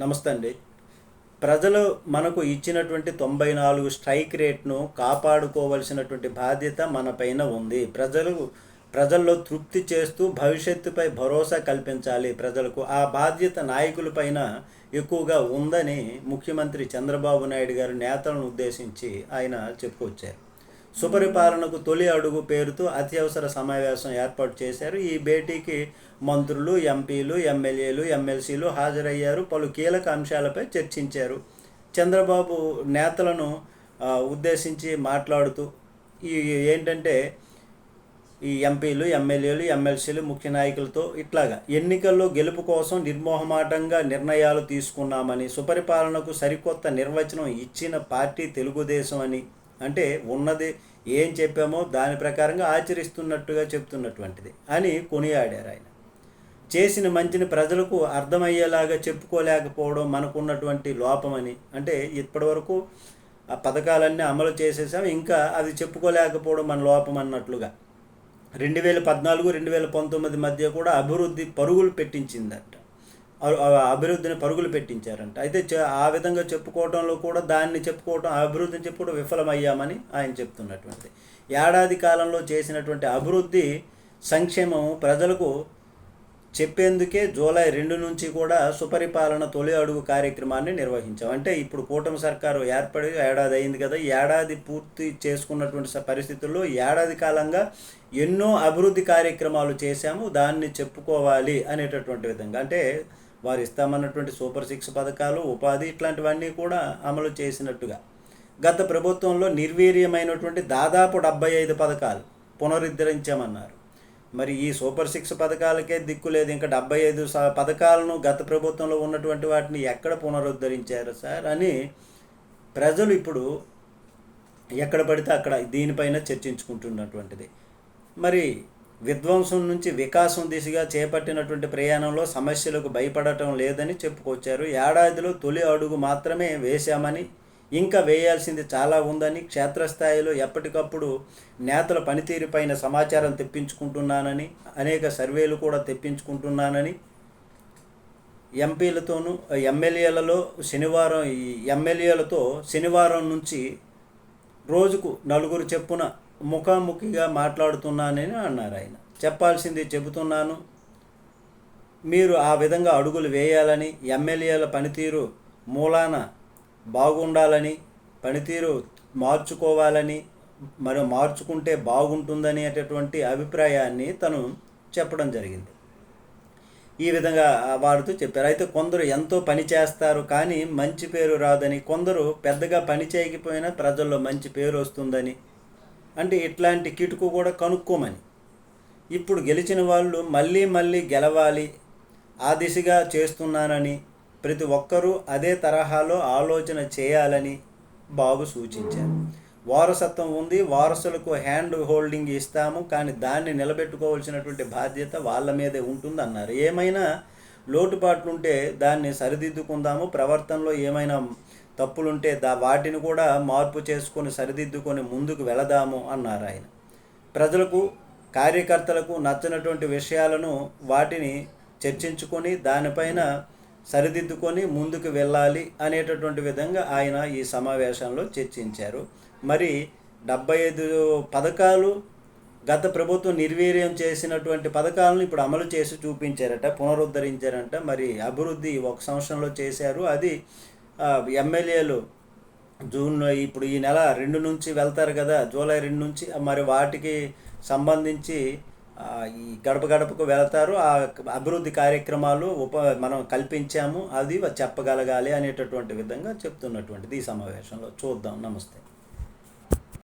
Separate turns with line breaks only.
నమస్తే అండి. ప్రజలు మనకు ఇచ్చినటువంటి తొంభై నాలుగు స్ట్రైక్ రేట్ను కాపాడుకోవలసినటువంటి బాధ్యత మన పైన ఉంది. ప్రజలు ప్రజల్లో తృప్తి చేస్తూ భవిష్యత్తుపై భరోసా కల్పించాలి ప్రజలకు. ఆ బాధ్యత నాయకులపైన ఎక్కువగా ఉందని ముఖ్యమంత్రి చంద్రబాబు నాయుడు గారు నేతలను ఉద్దేశించి ఆయన చెప్పుకొచ్చారు. సుపరిపాలనకు తొలి అడుగు పేరుతో అత్యవసర సమావేశం ఏర్పాటు చేశారు. ఈ భేటీకి మంత్రులు ఎంపీలు ఎమ్మెల్యేలు ఎమ్మెల్సీలు హాజరయ్యారు. పలు కీలక అంశాలపై చర్చించారు. చంద్రబాబు నేతలను ఉద్దేశించి మాట్లాడుతూ ఈ ఏంటంటే ఈ ఎంపీలు ఎమ్మెల్యేలు ఎమ్మెల్సీలు ముఖ్య నాయకులతో ఇట్లాగా ఎన్నికల్లో గెలుపు కోసం నిర్మోహమాటంగా నిర్ణయాలు తీసుకున్నామని సుపరిపాలనకు సరికొత్త నిర్వచనం ఇచ్చిన పార్టీ తెలుగుదేశం అని అంటే ఉన్నది ఏం చెప్పామో దాని ప్రకారంగా ఆచరిస్తున్నట్టుగా చెప్తున్నటువంటిది అని కొనియాడారు ఆయన. చేసిన మంచిని ప్రజలకు అర్థమయ్యేలాగా చెప్పుకోలేకపోవడం మనకున్నటువంటి లోపమని. అంటే ఇప్పటివరకు ఆ పథకాలన్నీ అమలు చేసేసాం ఇంకా అది చెప్పుకోలేకపోవడం మన లోపం అన్నట్లుగా. రెండు వేల పద్నాలుగు రెండు వేల పంతొమ్మిది మధ్య కూడా అభివృద్ధి పరుగులు పెట్టించిందట. అభివృద్ధిని పరుగులు పెట్టించారంట. అయితే ఆ విధంగా చెప్పుకోవడంలో కూడా దాన్ని చెప్పుకోవడం అభివృద్ధిని చెప్పుకోవడం విఫలమయ్యామని ఆయన చెప్తున్నటువంటి. ఏడాది కాలంలో చేసినటువంటి అభివృద్ధి సంక్షేమం ప్రజలకు చెప్పేందుకే జూలై రెండు నుంచి కూడా సుపరిపాలన తొలి అడుగు కార్యక్రమాన్ని నిర్వహించాం. అంటే ఇప్పుడు కూటమి సర్కారు ఏర్పడి ఏడాది అయింది కదా ఏడాది పూర్తి చేసుకున్నటువంటి పరిస్థితుల్లో ఏడాది కాలంగా ఎన్నో అభివృద్ధి కార్యక్రమాలు చేశాము దాన్ని చెప్పుకోవాలి అనేటటువంటి విధంగా. అంటే వారు ఇస్తామన్నటువంటి సూపర్ సిక్స్ పథకాలు ఉపాధి ఇట్లాంటివన్నీ కూడా అమలు చేసినట్టుగా. గత ప్రభుత్వంలో నిర్వీర్యమైనటువంటి దాదాపు డెబ్బై ఐదు పథకాలు పునరుద్ధరించామన్నారు. మరి ఈ సూపర్ సిక్స్ పథకాలకే దిక్కు లేదు. ఇంకా డెబ్బై ఐదు పథకాలను గత ప్రభుత్వంలో ఉన్నటువంటి వాటిని ఎక్కడ పునరుద్ధరించారు సార్ అని ప్రజలు ఇప్పుడు ఎక్కడ పడితే అక్కడ దీనిపైన చర్చించుకుంటున్నటువంటిది. మరి విధ్వంసం నుంచి వికాసం దిశగా చేపట్టినటువంటి ప్రయాణంలో సమస్యలకు భయపడటం లేదని చెప్పుకొచ్చారు. ఏడాదిలో తొలి అడుగు మాత్రమే వేశామని ఇంకా వేయాల్సింది చాలా ఉందని క్షేత్రస్థాయిలో ఎప్పటికప్పుడు నేతల పనితీరుపైన సమాచారం తెప్పించుకుంటున్నానని అనేక సర్వేలు కూడా తెప్పించుకుంటున్నానని ఎంపీలతోనూ ఎమ్మెల్యేలలో శనివారం ఈ ఎమ్మెల్యేలతో శనివారం నుంచి రోజుకు నలుగురు చెప్పున ముఖాముఖిగా మాట్లాడుతున్నానని అన్నారు ఆయన. చెప్పాల్సింది చెబుతున్నాను. మీరు ఆ విధంగా అడుగులు వేయాలని ఎమ్మెల్యేల పనితీరు మూలాన బాగుండాలని పనితీరు మార్చుకోవాలని మరి మార్చుకుంటే బాగుంటుందని అనేటటువంటి అభిప్రాయాన్ని తను చెప్పడం జరిగింది. ఈ విధంగా వాడుతూ చెప్పారు. అయితే కొందరు ఎంతో పని చేస్తారు కానీ మంచి పేరు రాదని కొందరు పెద్దగా పని చేయకపోయినా ప్రజల్లో మంచి పేరు వస్తుందని అంటే ఇట్లాంటి కిటుకు కూడా కనుక్కోమని. ఇప్పుడు గెలిచిన వాళ్ళు మళ్ళీ మళ్ళీ గెలవాలి ఆ దిశగా చేస్తున్నానని ప్రతి ఒక్కరూ అదే తరహాలో ఆలోచన చేయాలని బాబు సూచించారు. వారసత్వం ఉంది వారసులకు హ్యాండ్ హోల్డింగ్ ఇస్తాము కానీ దాన్ని నిలబెట్టుకోవాల్సినటువంటి బాధ్యత వాళ్ళ మీదే ఉంటుంది అన్నారు ఏమైనా లోటుపాట్లు ఉంటే దాన్ని సరిదిద్దుకుందాము ప్రవర్తనలో ఏమైనా తప్పులుంటే దా వాటిని కూడా మార్పు చేసుకొని సరిదిద్దుకొని ముందుకు వెళదాము అన్నారు ఆయన. ప్రజలకు కార్యకర్తలకు నచ్చినటువంటి విషయాలను వాటిని చర్చించుకొని దానిపైన సరిదిద్దుకొని ముందుకు వెళ్ళాలి అనేటటువంటి విధంగా ఆయన ఈ సమావేశంలో చర్చించారు. మరి డెబ్బై ఐదు పథకాలు గత ప్రభుత్వం నిర్వీర్యం చేసినటువంటి పథకాలను ఇప్పుడు అమలు చేసి చూపించారట పునరుద్ధరించారంట. మరి అభివృద్ధి ఒక సంవత్సరంలో చేశారు. అది ఎమ్మెల్యేలు జూన్ ఇప్పుడు ఈ నెల రెండు నుంచి వెళ్తారు కదా జూలై రెండు నుంచి మరి వాటికి సంబంధించి ఈ గడప గడపకు వెళ్తారు. ఆ అభివృద్ధి కార్యక్రమాలు ఉప మనం కల్పించాము. అది చెప్పగలగాలి అనేటటువంటి విధంగా చెప్తున్నటువంటిది ఈ సమావేశంలో. చూద్దాం. నమస్తే.